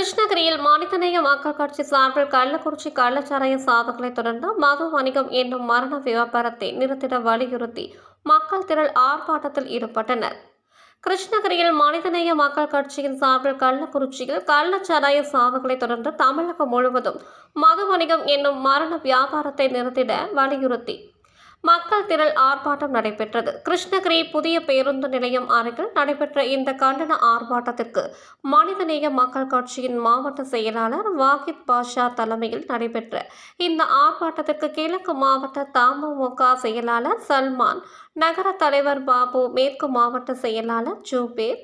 கிருஷ்ணகிரியில் மனிதநேய மக்கள் கட்சி சார்பில் கள்ளக்குறிச்சி கள்ளச்சாராய சாவுகளை தொடர்ந்து மது வணிகம் என்னும் மரண வியாபாரத்தை நிறுத்திட வலியுறுத்தி மக்கள் திரள் ஆர்ப்பாட்டத்தில் ஈடுபட்டனர். கிருஷ்ணகிரியில் மனிதநேய மக்கள் கட்சியின் சார்பில் கள்ளக்குறிச்சியில் கள்ளச்சாராய சாவுகளை தொடர்ந்து தமிழகம் முழுவதும் மது வணிகம் என்னும் மரண வியாபாரத்தை நிறுத்திட வலியுறுத்தி மக்கள் திரள் ஆர்ப்பாட்டம் நடைபெற்றது. கிருஷ்ணகிரி புதிய பேருந்து நிலையம் அருகில் நடைபெற்ற இந்த கண்டன ஆர்ப்பாட்டத்திற்கு மனிதநேய மக்கள் கட்சியின் மாவட்ட செயலாளர் வாகித் பாஷா தலைமையில் நடைபெற்ற இந்த ஆர்ப்பாட்டத்திற்கு கிழக்கு மாவட்ட தமுக செயலாளர் சல்மான் நகர தலைவர் பாபு மேற்கு மாவட்ட செயலாளர் ஜூபேர்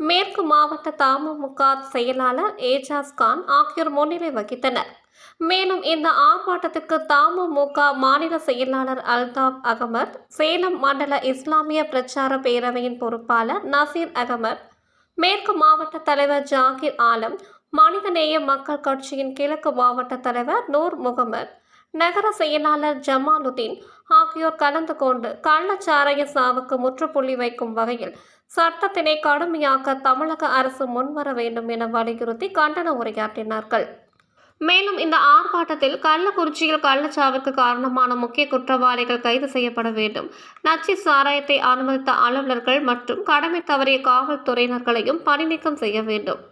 மேற்கு மாவட்ட தமுக செயலாளர் ஏஜாஸ் கான் ஆகியோர் முன்னிலை வகித்தனர். மேலும் இந்த ஆர்ப்பாட்டத்திற்கு தமுக மாநில செயலாளர் அல்தாப் அகமத் சேலம் மண்டல இஸ்லாமிய பிரச்சார பேரவையின் பொறுப்பாளர் நசீர் அகமத் மேற்கு மாவட்ட தலைவர் ஜாகிர் ஆலம் மனிதநேய மக்கள் கட்சியின் கிழக்கு மாவட்ட தலைவர் நூர் முகமது நகர செயலாளர் ஜமாலுதீன் ஆகியோர் கலந்து கொண்டு கள்ளச்சாராய சாவுக்கு முற்றுப்புள்ளி வைக்கும் வகையில் சட்டத்தினை கடுமையாக்க தமிழக அரசு முன்வர வேண்டும் என வலியுறுத்தி கண்டன உரையாற்றினார்கள். மேலும் இந்த ஆர்ப்பாட்டத்தில் கள்ளக்குறிச்சியில் கள்ளச்சாவுக்கு காரணமான முக்கிய குற்றவாளிகள் கைது செய்யப்பட வேண்டும். நச்சு சாராயத்தை அனுமதித்த அலுவலர்கள் மற்றும் கடமை தவறிய காவல்துறையினர்களையும் பணிநீக்கம் செய்ய வேண்டும்.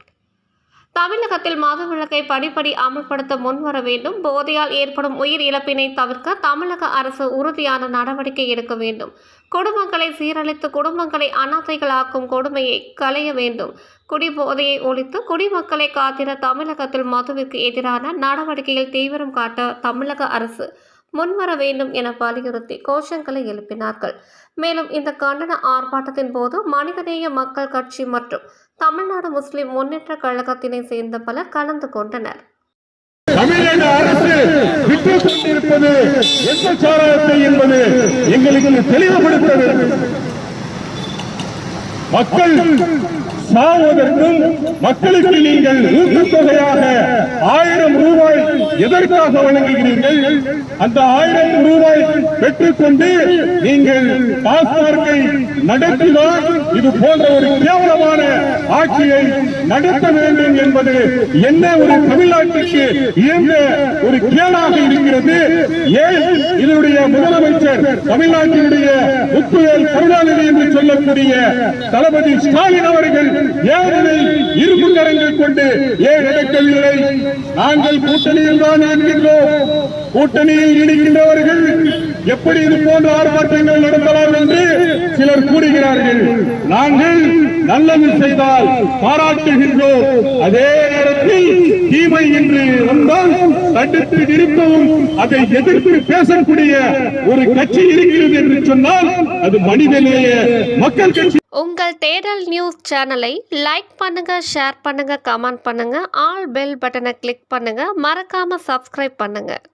தமிழகத்தில் மதுவிலக்கை படிப்படி அமல்படுத்த முன்வர வேண்டும். போதையால் ஏற்படும் உயிர் இழப்பினை தவிர்க்க தமிழக அரசு உறுதியான நடவடிக்கை எடுக்க வேண்டும். குடும்பங்களை சீரழித்து குடும்பங்களை அனாதைகளாக்கும் கொடுமையை களைய வேண்டும். குடிபோதையை ஒழித்து குடிமக்களை காத்திட தமிழகத்தில் மதுவிற்கு எதிரான நடவடிக்கையில் தீவிரம் காட்ட தமிழக அரசு முன்வர வேண்டும் என வலியுறுத்தி கோஷங்களை எழுப்பினார்கள். மேலும் இந்த கண்டன ஆர்ப்பாட்டத்தின் போது மனிதநேய மக்கள் கட்சி மற்றும் தமிழ்நாடு முஸ்லிம் முன்னேற்ற கழகத்தினை சேர்ந்த பலர் கலந்து கொண்டனர். தமிழக அரசு விட்டுக் கொண்டிருப்பது எந்த சாராயத்தை என்பது எங்களுக்கு தெளிவுபடுத்த வேண்டும். மக்கள் சாவதற்கும் மக்களுக்கு நீங்கள் ஊக்கத்தொகையாக எதற்காக வழங்குகிறீர்கள்? அந்த ஆயிரம் ரூபாய் பெற்றுக்கொண்டு நீங்கள் டாஸ்மார்க்கை நடத்தினால் இது போன்ற ஒரு கேவலமான ஆட்சியை நடத்த வேண்டும் என்பது என்ன ஒரு தமிழ்நாட்டுக்கு இயந்த ஒரு கேளாக இருக்கிறது? ஏன் இதனுடைய முதலமைச்சர் தமிழ்நாட்டினுடைய முத்துவேல் கருணாநிதி என்று சொல்லக்கூடிய தளபதி ஸ்டாலின் அவர்கள் ஏன் இருப்பு கரங்கள் கொண்டு ஏன் நடக்கவில்லை? நாங்கள் கூட்டணியில் தான் இருக்கின்றோம் கூட்டணியில் இருக்கின்றவர்கள் எப்படி இது போன்ற ஆர்ப்பாட்டங்கள் நடத்தலாம் என்று சிலர் கூறுகிறார்கள் நாங்கள் நல்லது செய்தால் பாராட்டுகின்றோம். அதே நேரத்தில் தீமை என்று வந்தால் தடுத்து நிறுத்தவும். அதை எதிர்த்து பேசக்கூடிய ஒரு கட்சி இருக்கிறது என்று சொன்னால் அது மனிதநேய மக்கள் கட்சி. உங்கள் தேடல் நியூஸ் சேனலை லைக் பண்ணுங்க ஷேர் பண்ணுங்க கமெண்ட் பண்ணுங்க ஆல் பெல் பட்டனை கிளிக் பண்ணுங்க மறக்காம சப்ஸ்கிரைப் பண்ணுங்க.